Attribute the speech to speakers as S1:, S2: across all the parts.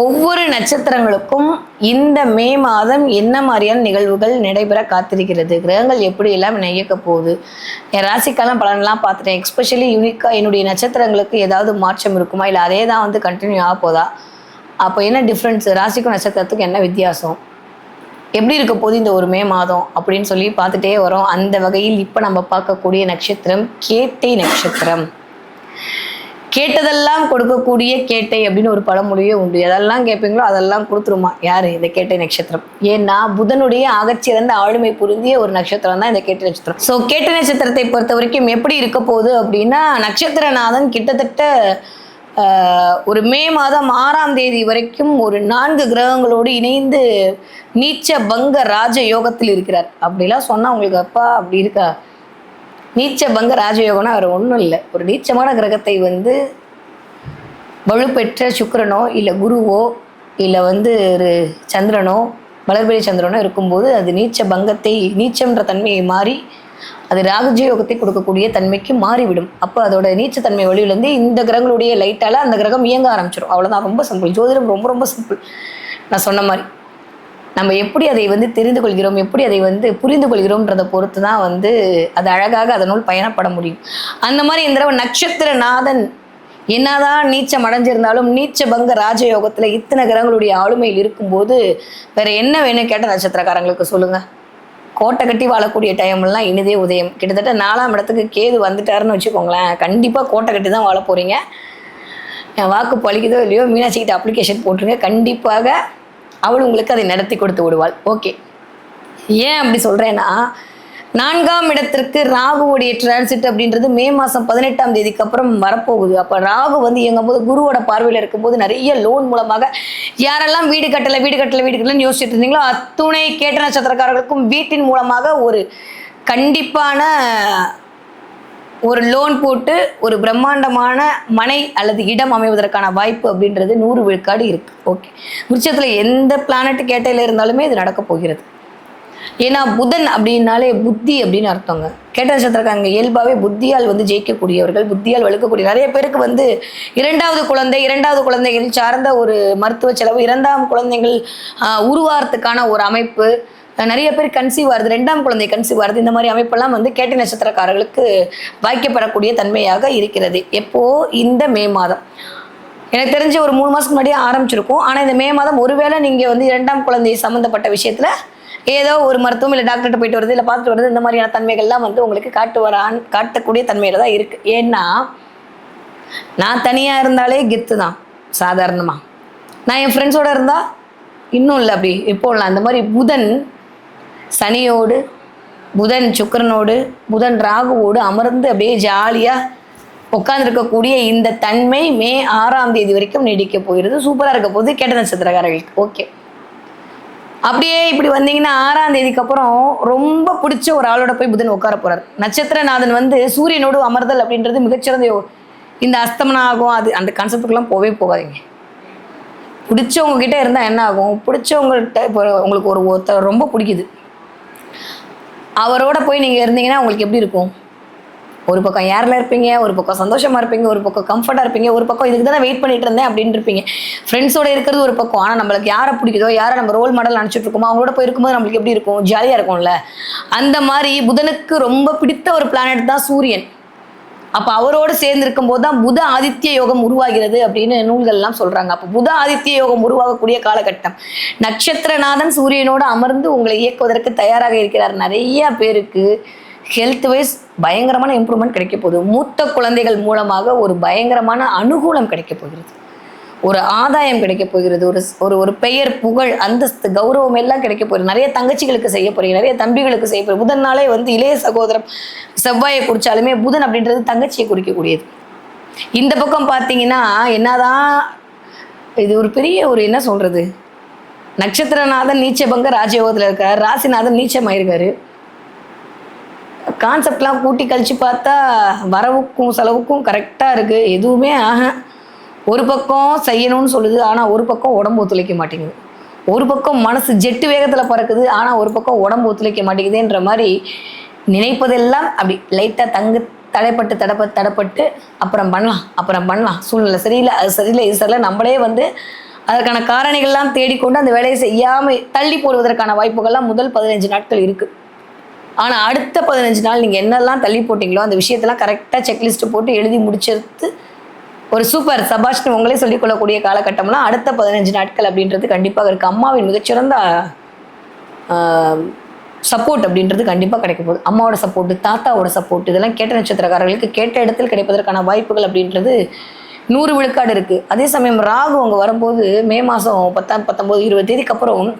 S1: ஒவ்வொரு நட்சத்திரங்களுக்கும் இந்த மே மாதம் என்ன மாதிரியான நிகழ்வுகள் நடைபெற காத்திருக்கிறது? கிரகங்கள் எப்படி எல்லாம் இயக்க போகுது? என் ராசிக்கான பலன்லாம் பார்த்துட்டேன். எக்ஸ்பெஷலி யூனிக்காக என்னுடைய நட்சத்திரங்களுக்கு ஏதாவது மாற்றம் இருக்குமா? இல்லை அதே தான் வந்து கண்டினியூ ஆக போதா? அப்போ என்ன டிஃப்ரென்ஸ் ராசிக்கும் நட்சத்திரத்துக்கும் என்ன வித்தியாசம்? எப்படி இருக்க போது இந்த ஒரு மே மாதம்? அப்படின்னு சொல்லி பார்த்துட்டே வரோம். அந்த வகையில் இப்போ நம்ம பார்க்கக்கூடிய நட்சத்திரம் கேட்டை நட்சத்திரம். கேட்டதெல்லாம் கொடுக்கக்கூடிய கேட்டை அப்படின்னு ஒரு பழமொழியே உண்டு. எதெல்லாம் கேட்பீங்களோ அதெல்லாம் கொடுத்துருமா? யாரு இந்த கேட்டை நட்சத்திரம்? ஏன்னா புதனுடைய ஆகச்சிறந்த ஆளுமை புரிந்திய ஒரு நட்சத்திரம் தான் இந்த கேட்டை நட்சத்திரம். ஸோ கேட்டை நட்சத்திரத்தை பொறுத்த வரைக்கும் எப்படி இருக்க போகுது அப்படின்னா நட்சத்திரநாதன் கிட்டத்தட்ட ஒரு மே மாதம் ஆறாம் தேதி வரைக்கும் ஒரு நான்கு கிரகங்களோடு இணைந்து நீச்ச பங்க ராஜ யோகத்தில் இருக்கிறார். அப்படிலாம் சொன்னால் உங்களுக்கு அப்பா அப்படி இருக்கா? நீச்ச பங்க ராஜயோகம்னா வேறு ஒன்றும் இல்லை. ஒரு நீச்சமான கிரகத்தை வந்து வலுப்பெற்ற சுக்கிரனோ இல்லை குருவோ இல்லை வந்து ஒரு சந்திரனோ வளர்பிறை சந்திரனோ இருக்கும்போது அது நீச்ச பங்கத்தை நீச்சம்ன்ற தன்மையை மாறி அது ராஜயோகத்தை கொடுக்கக்கூடிய தன்மைக்கு மாறிவிடும். அப்போ அதோட நீச்சத்தன்மை வழியிலேருந்து இந்த கிரகங்களுடைய லைட்டால் அந்த கிரகம் இயங்க ஆரம்பிச்சிடும் அவ்வளோதான் ரொம்ப சிம்பிள் ஜோதிடம் ரொம்ப ரொம்ப சிம்பிள் நான் சொன்ன மாதிரி. நம்ம எப்படி அதை வந்து தெரிந்து கொள்கிறோம் எப்படி அதை வந்து புரிந்து கொள்கிறோம்ன்றதை பொறுத்து தான் வந்து அது அழகாக அதனுள் பயணப்பட முடியும். அந்த மாதிரி இந்த தடவை நட்சத்திரநாதன் என்னதான் நீச்சம் அடைஞ்சிருந்தாலும் நீச்ச பங்க ராஜயோகத்தில் இத்தனை கிரகங்களுடைய ஆளுமையில் இருக்கும்போது வேற என்ன வேணும் கேட்ட நட்சத்திரக்காரங்களுக்கு சொல்லுங்க. கோட்டை கட்டி வாழக்கூடிய டைம்லாம் இனிதே உதயம். கிட்டத்தட்ட நாலாம் இடத்துக்கு கேது வந்துட்டாருன்னு வச்சுக்கோங்களேன். கண்டிப்பாக கோட்டை கட்டி தான் வாழ போகிறீங்க என் வாக்கு பழிக்குதோ இல்லையோ மீனாட்சிக்கிட்ட அப்ளிகேஷன் போட்டுருங்க. கண்டிப்பாக அவள் உங்களுக்கு அதை நடத்தி கொடுத்து விடுவாள். ஓகே ஏன் அப்படி சொல்கிறேன்னா நான்காம் இடத்திற்கு ராகுவுடைய டிரான்சிட் அப்படின்றது மே மாதம் பதினெட்டாம் தேதிக்கு அப்புறம் வரப்போகுது. அப்போ ராகு வந்து இயங்கும்போது குருவோட பார்வையில் இருக்கும்போது நிறைய லோன் மூலமாக யாரெல்லாம் வீடு கட்டலை வீடு கட்டலை வீடு கட்டலன்னு யோசிச்சுட்டு இருந்தீங்களோ அத்துணை கேட்ட நட்சத்திரக்காரர்களுக்கும் வீட்டின் மூலமாக ஒரு கண்டிப்பான ஒரு லோன் போட்டு ஒரு பிரம்மாண்டமான மனை அல்லது இடம் அமைவதற்கான வாய்ப்பு அப்படின்றது நூறு விழுக்காடு இருக்கு. ஓகே விருட்சத்தில் எந்த பிளானட் கேட்டையில் இருந்தாலுமே இது நடக்க போகிறது. ஏன்னா புதன் அப்படின்னாலே புத்தி அப்படின்னு அர்த்தங்க. கேட்ட நட்சத்திரக்காரங்க இயல்பாகவே புத்தியால் வந்து ஜெயிக்கக்கூடியவர்கள் புத்தியால் வலுக்கக்கூடிய நிறைய பேருக்கு வந்து இரண்டாவது குழந்தை இரண்டாவது குழந்தைகள் சார்ந்த ஒரு மருத்துவ செலவு இரண்டாம் குழந்தைகள் ஆஹ், உருவாகிறதுக்கான ஒரு அமைப்பு நிறைய பேர் கன்சீவ் ஆகுது. ரெண்டாம் குழந்தை கன்சீவ் ஆகுது. இந்த மாதிரி அமைப்பெல்லாம் வந்து கேட்ட நட்சத்திரக்காரர்களுக்கு வாய்க்கப்படக்கூடிய தன்மையாக இருக்கிறது. எப்போ? இந்த மே மாதம். எனக்கு தெரிஞ்ச ஒரு மூணு மாதத்துக்கு முன்னாடியே ஆரம்பிச்சிருக்கும். ஆனால் இந்த மே மாதம் ஒருவேளை நீங்கள் வந்து இரண்டாம் குழந்தை சம்மந்தப்பட்ட விஷயத்தில் ஏதோ ஒரு மருத்துவம் இல்லை டாக்டர்கிட்ட போயிட்டு வருது இல்லை பார்த்துட்டு வருது இந்த மாதிரியான தன்மைகள்லாம் வந்து உங்களுக்கு காட்டு வரான் காட்டக்கூடிய தன்மையில் தான் இருக்குது ஏன்னா நான் தனியாக இருந்தாலே கெத்து தான் சாதாரணமாக நான் என் ஃப்ரெண்ட்ஸோட இருந்தால் இன்னும் இல்லை அப்படி இப்போலாம். அந்த மாதிரி புதன் சனியோடு புதன் சுக்கிரனோடு புதன் ராகுவோடு அமர்ந்து அப்படியே ஜாலியாக உட்காந்துருக்கக்கூடிய இந்த தன்மை மே ஆறாம் தேதி வரைக்கும் நீடிக்க போகிறது. சூப்பராக இருக்க போகுது. கேட்ட நட்சத்திரக்காரர்களுக்கு. ஓகே. அப்படியே இப்படி வந்தீங்கன்னா ஆறாம் தேதிக்கு அப்புறம் ரொம்ப பிடிச்ச ஒரு ஆளோட போய் புதன் உட்கார போறாரு. நட்சத்திரநாதன் வந்து சூரியனோடு அமர்தல் அப்படின்றது மிகச்சிறந்த இந்த அஸ்தமனம் ஆகும் அது அந்த கான்செப்டுக்கெல்லாம் போகவே போகாதீங்க. பிடிச்சவங்க கிட்ட இருந்தால் என்ன ஆகும்? பிடிச்சவங்கள்ட்ட இப்போ உங்களுக்கு ஒரு ஒருத்தர் ரொம்ப பிடிக்குது. அவரோட போய் நீங்கள் இருந்தீங்கன்னா உங்களுக்கு எப்படி இருக்கும்? ஒரு பக்கம் ஏரில் இருப்பீங்க ஒரு பக்கம் சந்தோஷமாக இருப்பீங்க ஒரு பக்கம் கம்ஃபர்ட்டாக இருப்பீங்க ஒரு பக்கம் இதுக்கு தான் வெயிட் பண்ணிட்டு இருந்தேன் அப்படின்னு இருப்பீங்க. ஃப்ரெண்ட்ஸோட இருக்கிறது ஒரு பக்கம். ஆனால் நம்மளுக்கு யாரை பிடிக்குதோ யாரை நம்ம ரோல் மாடல் நினச்சிட்டு இருக்கோமோ அவங்களோட போய் இருக்கும்போது நம்மளுக்கு எப்படி இருக்கும்? ஜாலியாக இருக்கும்ல. அந்த மாதிரி புதனுக்கு ரொம்ப பிடித்த ஒரு பிளானட் தான் சூரியன். அப்போ அவரோடு சேர்ந்து இருக்கும்போது தான் புத ஆதித்ய யோகம் உருவாகிறது அப்படின்னு நூல்கள்லாம் சொல்றாங்க. அப்போ புத ஆதித்ய யோகம் உருவாகக்கூடிய காலகட்டம். நட்சத்திரநாதன் சூரியனோடு அமர்ந்து உங்களை இயக்குவதற்கு தயாராக இருக்கிறார். நிறைய பேருக்கு ஹெல்த் வைஸ் பயங்கரமான இம்ப்ரூவ்மெண்ட் கிடைக்க போகுது. மூத்த குழந்தைகள் மூலமாக ஒரு பயங்கரமான அனுகூலம் கிடைக்க போகிறது. ஒரு ஆதாயம் கிடைக்க போகிறது ஒரு ஒரு ஒரு பெயர் புகழ் அந்தஸ்து கௌரவம் எல்லாம் கிடைக்க போகிறது. நிறைய தங்கச்சிகளுக்கு செய்ய போறீங்க நிறைய தம்பிகளுக்கு செய்ய போறீங்க. புதன் நாளே வந்து இளைய சகோதரம் செவ்வாயை குறிச்சாலுமே புதன் அப்படின்றது தங்கச்சியை குறிக்கக்கூடியது. இந்த பக்கம் பார்த்தீங்கன்னா என்னதான் இது ஒரு பெரிய ஒரு என்ன சொல்றது? நட்சத்திரநாதன் நீச்சபங்க ராஜயோகத்தில் இருக்கார். ராசிநாதன் நீச்சமாயிருக்காரு. கான்செப்ட்லாம் கூட்டி கழிச்சு பார்த்தா வரவுக்கும் செலவுக்கும் கரெக்டாக இருக்குது எதுவுமே ஆக ஒரு பக்கம் செய்யணும்னு சொல்லுது ஆனால் ஒரு பக்கம் உடம்பு ஒத்துழைக்க மாட்டேங்குது. ஒரு பக்கம் மனசு ஜெட்டு வேகத்தில் பறக்குது ஆனால் ஒரு பக்கம் உடம்பு ஒத்துழைக்க மாட்டேங்குதுன்ற மாதிரி நினைப்பதெல்லாம் அப்படி லைட்டாக தங்கு தடைப்பட்டு தடப்ப தடப்பட்டு அப்புறம் பண்ணலாம் அப்புறம் பண்ணலாம். சூழ்நிலை சரியில்லை அது சரியில்லை இது சரியில்லை நம்மளே வந்து அதற்கான காரணிகள்லாம் தேடிக்கொண்டு அந்த வேலையை செய்யாமல் தள்ளி போடுவதற்கான வாய்ப்புகள்லாம் முதல் பதினஞ்சு நாட்கள் இருக்குது ஆனால் அடுத்த பதினஞ்சு நாள் நீங்கள் என்னெல்லாம் தள்ளி போட்டிங்களோ அந்த விஷயத்தெல்லாம் கரெக்டாக செக்லிஸ்ட்டு போட்டு எழுதி முடிச்செடுத்து ஒரு சூப்பர். சபாஷ்னு உங்களே சொல்லிக்கொள்ளக்கூடிய காலகட்டம்லாம் அடுத்த பதினஞ்சு நாட்கள் அப்படின்றது கண்டிப்பாக இருக்குது அம்மாவின் மிகச்சிறந்த சப்போர்ட் அப்படின்றது கண்டிப்பாக கிடைக்க போகுது. அம்மாவோட சப்போர்ட்டு தாத்தாவோட சப்போர்ட் இதெல்லாம் கேட்ட நட்சத்திரக்காரர்களுக்கு கேட்ட இடத்தில் கிடைப்பதற்கான வாய்ப்புகள் அப்படின்றது நூறு விழுக்காடு இருக்குது அதே சமயம் ராகு அங்கே வரும்போது மே மாதம் பத்தாம் பத்தொம்போது இருபது தேதிக்கு அப்புறம்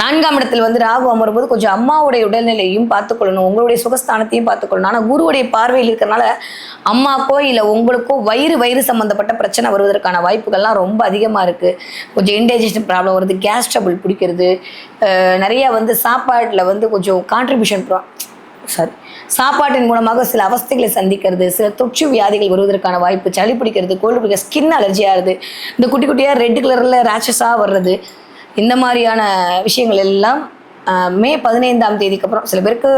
S1: நான்காம் இடத்தில் வந்து ராகு அமரும்போது கொஞ்சம் அம்மாவுடைய உடல்நிலையும் பார்த்துக்கொள்ளணும். உங்களுடைய சுகஸ்தானத்தையும் பார்த்துக்கொள்ளணும். ஆனால் குருவுடைய பார்வையில் இருக்கிறனால அம்மாக்கோ இல்லை உங்களுக்கோ வயிறு வயிறு சம்மந்தப்பட்ட பிரச்சனை வருவதற்கான வாய்ப்புகள்லாம் ரொம்ப அதிகமாக இருக்குது கொஞ்சம் இன்டைஜஷன் ப்ராப்ளம் வருது கேஸ் ட்ரபிள் பிடிக்கிறது. நிறையா நிறைய வந்து சாப்பாட்டில் வந்து கொஞ்சம் கான்ட்ரிபியூஷன் சாரி சாப்பாட்டின் மூலமாக சில அவஸ்தைகளை சந்திக்கிறது சில தொற்று வியாதிகள் வருவதற்கான வாய்ப்பு சளி பிடிக்கிறது கோல்டு பிடிக்க ஸ்கின் அலர்ஜி ஆகுது. இந்த குட்டி குட்டியாக ரெட் கலரில் ரேஷஸாக வர்றது. இந்த மாதிரியான விஷயங்கள் எல்லாம் மே பதினைந்தாம் தேதிக்கு அப்புறம். சில பேருக்கு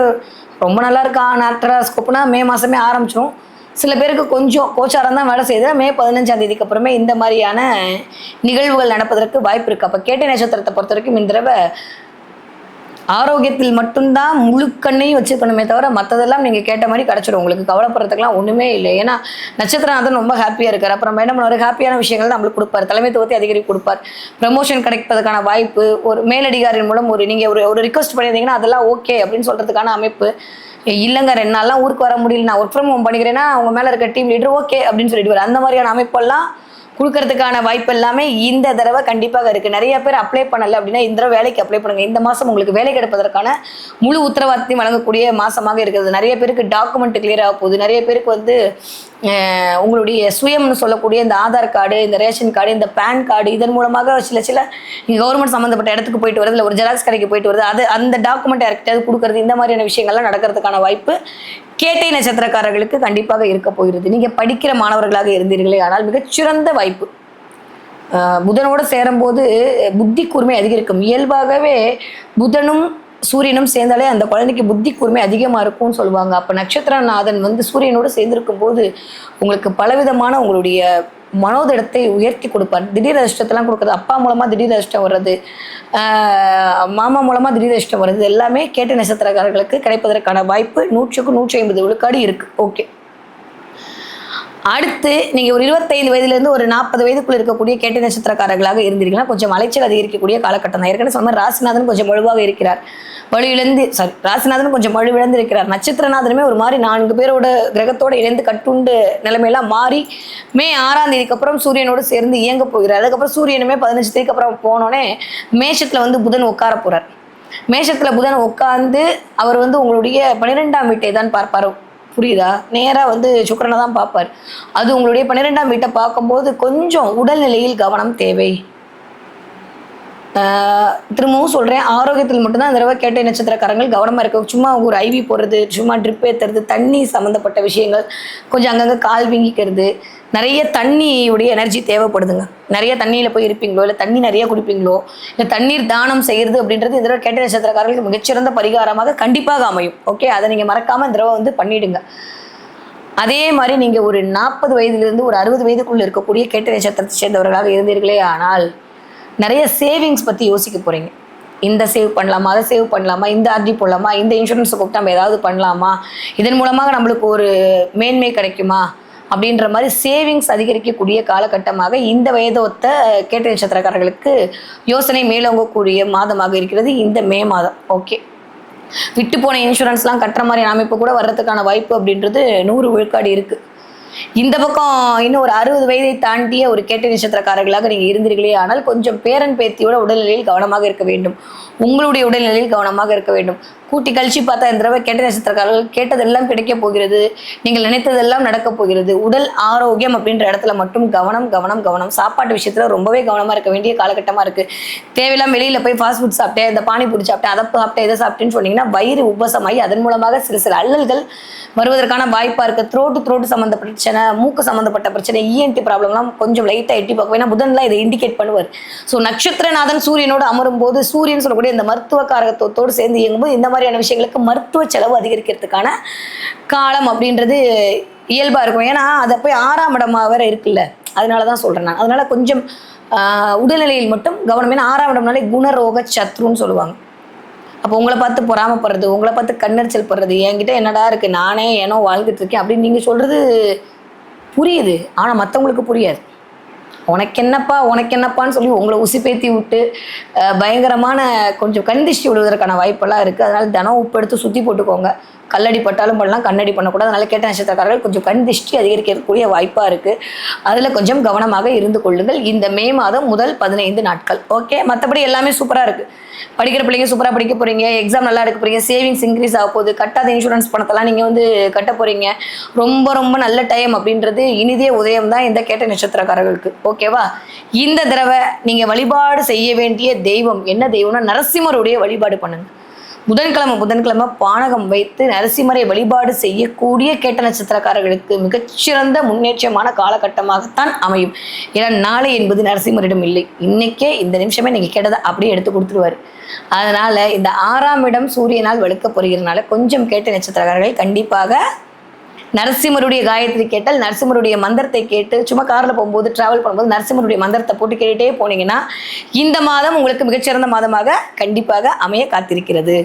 S1: ரொம்ப நல்லா இருக்கா நாட்ராஸ்கோப்னா மே மாதமே ஆரம்பிச்சிடும் சில பேருக்கு கொஞ்சம் கோச்சாரம் தான் வேலை செய்யுது. மே பதினஞ்சாம் தேதிக்கு அப்புறமே இந்த மாதிரியான நிகழ்வுகள் நடப்பதற்கு வாய்ப்பு இருக்குது அப்போ கேட்ட நட்சத்திரத்தை பொறுத்த வரைக்கும் இந்த தடவை ஆரோக்கியத்தில் மட்டும்தான் முழுக்கண்ணையும் வச்சுக்கணுமே தவிர மற்றதெல்லாம் நீங்கள் கேட்ட மாதிரி கிடச்சிடும் உங்களுக்கு கவலைப்படுறதுக்குலாம் ஒன்றுமே இல்லை. ஏன்னா நட்சத்திரநாதன் ரொம்ப ஹாப்பியாக இருக்கார். அப்புறம் என்ன பண்ணுவார் ஹாப்பியான விஷயங்கள் நம்மளுக்கு கொடுப்பார். தலைமைத்துவத்தை அதிகரி கொடுப்பார். ப்ரமோஷன் கிடைப்பதற்கான வாய்ப்பு ஒரு மேலதிகாரியின் மூலம் ஒரு நீங்கள் ஒரு ஒரு ரிக்வஸ்ட் பண்ணியிருந்தீங்கன்னா அதெல்லாம் ஓகே அப்படின்னு சொல்கிறதுக்கான அமைப்பு. இல்லைங்க ரெண்டு நாள்லாம் ஊருக்கு வர முடியல நான் ஒர்க் ஃப்ரம் ஹோம் பண்ணிக்கிறேன்னா அவங்க மேலே இருக்க டீம் லீடர் ஓகே அப்படின்னு சொல்லிட்டு அந்த மாதிரியான அமைப்பெல்லாம் கொடுக்கறதுக்கான வாய்ப்பு எல்லாமே இந்த தடவை கண்டிப்பாக இருக்குது நிறைய பேர் அப்ளை பண்ணலை அப்படின்னா இந்த தடவை வேலைக்கு அப்ளை பண்ணுங்கள் இந்த மாதம் உங்களுக்கு வேலை கிடைப்பதற்கான முழு உத்தரவாதத்தையும் வழங்கக்கூடிய மாதமாக இருக்கிறது. நிறைய பேருக்கு டாக்குமெண்ட் கிளியர் ஆக போகுது. நிறைய பேருக்கு வந்து உங்களுடைய சுயம்னு சொல்லக்கூடிய இந்த ஆதார் கார்டு இந்த ரேஷன் கார்டு இந்த பேன் கார்டு இதன் மூலமாக சில சில கவர்மெண்ட் சம்மந்தப்பட்ட இடத்துக்கு போயிட்டு வருது இல்லை ஒரு ஜெராக்ஸ் கடைக்கு போயிட்டு வருது அது அந்த டாக்குமெண்ட் யார்கிட்டயாவது கொடுக்குறது இந்த மாதிரியான விஷயங்கள்லாம் நடக்கிறதுக்கான வாய்ப்பு கேட்டை நட்சத்திரக்காரர்களுக்கு கண்டிப்பாக இருக்க போகிறது. நீங்கள் படிக்கிற மாணவர்களாக இருந்தீர்களே ஆனால் மிகச்சிறந்த வாய்ப்பு. ஆஹ் புதனோடு சேரும்போது புத்தி கூர்மை அதிகரிக்கும். இயல்பாகவே புதனும் சூரியனும் சேர்ந்தாலே அந்த குழந்தைக்கு புத்தி கூர்மை அதிகமாக இருக்கும்னு சொல்லுவாங்க. அப்போ நட்சத்திரநாதன் வந்து சூரியனோடு சேர்ந்திருக்கும் போது உங்களுக்கு பலவிதமான உங்களுடைய மனோதிடத்தை உயர்த்தி கொடுப்பார் திடீர் அதிர்ஷ்டத்தெல்லாம் கொடுக்குறது. அப்பா மூலமாக திடீர் அதிர்ஷ்டம் வர்றது. மாமா மூலமாக திடீர் அதிர்ஷ்டம் வர்றது. எல்லாமே கேட்ட நட்சத்திரக்காரர்களுக்கு கிடைப்பதற்கான வாய்ப்பு நூற்றுக்கு நூற்றி ஐம்பது விழுக்காடு இருக்குது ஓகே அடுத்து நீங்கள் ஒரு இருபத்தைந்து வயதுலேருந்து ஒரு நாற்பது வயதுக்குள்ள இருக்கக்கூடிய கேட்ட நட்சத்திரக்காரர்களாக இருந்தீங்கன்னா கொஞ்சம் அலைச்சல் அதிகரிக்கக்கூடிய காலகட்டம் தான். ஏற்கனவே சொன்ன ராசிநாதன் கொஞ்சம் வலுவாக இருக்கிறார். வலுவிழந்து சாரி ராசிநாதன் கொஞ்சம் வலுவிழந்து இருக்கிறார். நட்சத்திரநாதனுமே ஒரு மாதிரி நான்கு பேரோட கிரகத்தோட இணைந்து கட்டுண்டு நிலைமையெல்லாம் மாறி மே ஆறாம் தேதிக்கு அப்புறம் சூரியனோடு சேர்ந்து இயங்க போகிறார். அதுக்கப்புறம் சூரியனுமே பதினஞ்சு தேதிக்கு அப்புறம் போனோடனே மேஷத்தில் வந்து புதன் உட்கார போகிறார் மேஷத்தில் புதன் உட்கார்ந்து அவர் வந்து உங்களுடைய பன்னிரெண்டாம் வீட்டை தான் பார்ப்பார். புரியுதா? நேராக வந்து சுக்கரனை தான் பார்ப்பார். அது உங்களுடைய பன்னிரெண்டாம் வீட்டை பார்க்கும்போது கொஞ்சம் உடல்நிலையில் கவனம் தேவை. திரும்பவும் சொல்கிறேன் ஆரோக்கியத்தில் மட்டும்தான் இந்த தடவை கேட்ட நட்சத்திரக்காரங்கள் கவனமாக இருக்க சும்மா ஒரு ஐவி போடுறது சும்மா ட்ரிப் ஏற்றுறது தண்ணி சம்மந்தப்பட்ட விஷயங்கள் கொஞ்சம் அங்கங்கே கால் வீங்கிக்கிறது நிறைய தண்ணியுடைய எனர்ஜி தேவைப்படுதுங்க. நிறைய தண்ணியில் போய் இருப்பீங்களோ இல்லை தண்ணி நிறைய குடிப்பீங்களோ இல்லை தண்ணீர் தானம் செய்கிறது அப்படின்றது இந்த தடவை கேட்ட நட்சத்திரக்காரர்களுக்கு மிகச்சிறந்த பரிகாரமாக கண்டிப்பாக அமையும். ஓகே அதை நீங்கள் மறக்காமல் இந்த தடவை வந்து பண்ணிவிடுங்க அதே மாதிரி நீங்கள் ஒரு நாற்பது வயதிலிருந்து ஒரு அறுபது வயதுக்குள்ளே இருக்கக்கூடிய கேட்ட நட்சத்திரத்தை சேர்ந்தவர்களாக இருந்தீர்களே ஆனால் நிறைய சேவிங்ஸ் பற்றி யோசிக்க போகிறீங்க இந்த சேவ் பண்ணலாமா அதை சேவ் பண்ணலாமா இந்த ஆர்டி போடலாமா இந்த இன்சூரன்ஸை கூப்பிட்டு நம்ம ஏதாவது பண்ணலாமா இதன் மூலமாக நம்மளுக்கு ஒரு மேன்மை கிடைக்குமா அப்படின்ற மாதிரி சேவிங்ஸ் அதிகரிக்கக்கூடிய காலகட்டமாக இந்த வயதொத்த கேட்ட நட்சத்திரக்காரர்களுக்கு யோசனை மேலோங்கக்கூடிய மாதமாக இருக்கிறது இந்த மே மாதம். ஓகே விட்டு போன இன்சூரன்ஸ்லாம் கட்டுற மாதிரி அமைப்பு கூட வர்றதுக்கான வாய்ப்பு அப்படின்றது நூறு விழுக்காடு இருக்குது இந்த பக்கம் இன்னும் ஒரு அறுபது வயதை தாண்டிய ஒரு கேட்ட நட்சத்திரக்காரர்களாக நீங்கள் இருந்தீர்களே ஆனால் கொஞ்சம் பேரன் பேத்தியோட உடல்நிலையில் கவனமாக இருக்க வேண்டும். உங்களுடைய உடல்நிலையில் கவனமாக இருக்க வேண்டும். கூட்டி கழிச்சு பார்த்தா இந்த தடவை கேட்ட நட்சத்திரக்காரர்கள் கேட்டதெல்லாம் கிடைக்க போகிறது. நீங்கள் நினைத்ததெல்லாம் நடக்க போகிறது. உடல் ஆரோக்கியம் அப்படின்ற இடத்துல மட்டும் கவனம் கவனம் கவனம். சாப்பாட்டு விஷயத்தில் ரொம்பவே கவனமாக இருக்க வேண்டிய காலகட்டமாக இருக்குது தேவையில்லாம வெளியில் போய் ஃபாஸ்ட் ஃபுட் சாப்பிட்டேன் இந்த பானிபூரி சாப்பிட்டேன் அதை சாப்பிட்டேன் இதை சாப்பிட்டேன்னு சொன்னீங்கன்னா வயிறு உபசமாகி அதன் மூலமாக சில சில அல்லல்கள் வருவதற்கான வாய்ப்பாக இருக்குது த்ரோட்டு த்ரோட்டு சம்மந்தப்பட்ட பிரச்சனை மூக்கு சம்மந்தப்பட்ட பிரச்சனை இஎன்டி ப்ராப்ளம்லாம் கொஞ்சம் லைட்டாக எட்டி பார்க்கும். ஏன்னா புதன்லாம் இதை இண்டிகேட் பண்ணுவார். ஸோ நட்சத்திரநாதன் சூரியனோடு அமரும் போது சூரியன் சொல்லக்கூடிய இந்த மருத்துவ காரகத்துவத்தோடு சேர்ந்து இயங்கும்போது இந்த மாதிரியான விஷயங்களுக்கு மருத்துவ செலவு அதிகரிக்கிறதுக்கான காலம் அப்படின்றது இயல்பாக இருக்கும். ஏன்னா அதை போய் ஆறாம் இடமாக வேற இருக்குல்ல. அதனால தான் சொல்கிறேன் நான். அதனால கொஞ்சம் உடல்நிலையில் மட்டும் கவனம். ஏன்னா ஆறாம் இடம்னாலே குணரோக சத்ருன்னு சொல்லுவாங்க. அப்போ உங்களை பார்த்து பொறாமப்படுறது உங்களை பார்த்து கண்ணெரிச்சல் படுறது என்கிட்ட என்னடா இருக்குது நானே ஏனோ வாழ்ந்துட்டு இருக்கேன் அப்படின்னு நீங்கள் சொல்கிறது புரியுது. ஆனால் மற்றவங்களுக்கு புரியாது. உனக்கு என்னப்பா உனக்கு என்னப்பான்னு சொல்லி உங்களை உசிப்பேத்தி விட்டு பயங்கரமான கொஞ்சம் கண்டிச்சு விடுவதற்கான வாய்ப்பெல்லாம் இருக்குது அதனால் தினம் உப்பு எடுத்து சுற்றி போட்டுக்கோங்க. கல்லடி பட்டாலும் பண்ணலாம் கண்ணடி பண்ணக்கூடாது. அதனால கேட்ட நட்சத்திரக்காரர்கள் கொஞ்சம் கண் திஷ்டி அதிகரிக்கக்கூடிய வாய்ப்பாக இருக்குது அதில் கொஞ்சம் கவனமாக இருந்து கொள்ளுங்கள். இந்த மே மாதம் முதல் பதினைந்து நாட்கள். ஓகே மற்றபடி எல்லாமே சூப்பராக இருக்குது படிக்கிற பிள்ளைங்க சூப்பராக படிக்க போகிறீங்க எக்ஸாம் நல்லா எடுக்க போகிறீங்க சேவிங்ஸ் இன்க்ரீஸ் ஆக போகுது. கட்டாத இன்சூரன்ஸ் பணத்தெல்லாம் நீங்கள் வந்து கட்ட போகிறீங்க ரொம்ப ரொம்ப நல்ல டைம் அப்படின்றது இனிதே உதயம் தான் இந்த கேட்ட நட்சத்திரக்காரர்களுக்கு. ஓகேவா இந்த தடவை நீங்கள் வழிபாடு செய்ய வேண்டிய தெய்வம் என்ன தெய்வம்னா நரசிம்மருடைய வழிபாடு பண்ணுங்கள் புதன்கிழமை புதன்கிழமை பானகம் வைத்து நரசிம்மரை வழிபாடு செய்யக்கூடிய கேட்ட நட்சத்திரக்காரர்களுக்கு மிகச்சிறந்த முன்னேற்றமான காலகட்டமாகத்தான் அமையும். ஏன்னா நாளை என்பது நரசிம்மரிடம் இல்லை. இன்னைக்கே இந்த நிமிஷமே நீங்கள் கேட்டதை அப்படியே எடுத்து கொடுத்துருவார். அதனால இந்த ஆறாம் இடம் சூரியனால் வெளுக்க போகிறதுனால கொஞ்சம் கேட்ட நட்சத்திரக்காரர்கள் கண்டிப்பாக நரசிம்மருடைய காயத்ரி கேட்டால் நரசிம்மருடைய மந்திரத்தை கேட்டு சும்மா காரில் போகும்போது டிராவல் பண்ணும்போது நரசிம்மருடைய மந்திரத்தை போட்டு கேட்டுட்டே போனீங்கன்னா இந்த மாதம் உங்களுக்கு மிகச்சிறந்த மாதமாக கண்டிப்பாக அமைய காத்திருக்கிறது.